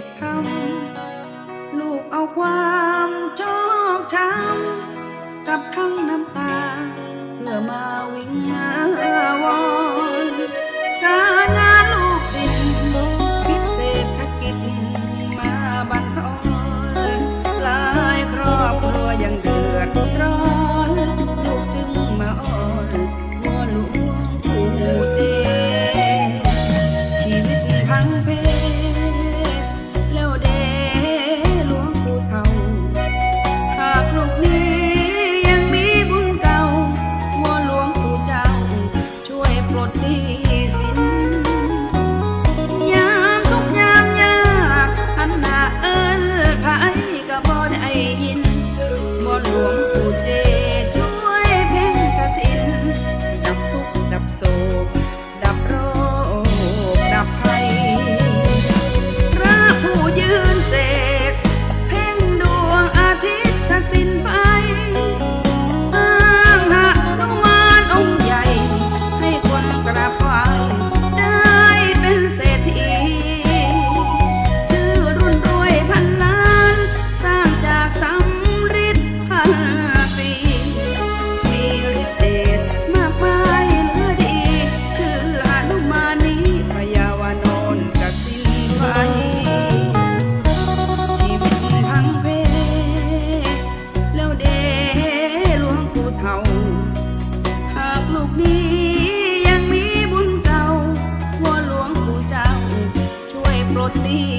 กพร่ำลูกเอาความชอกช้ำกับทั้งน้ำตา เพื่อมาวิ่งหา छोटी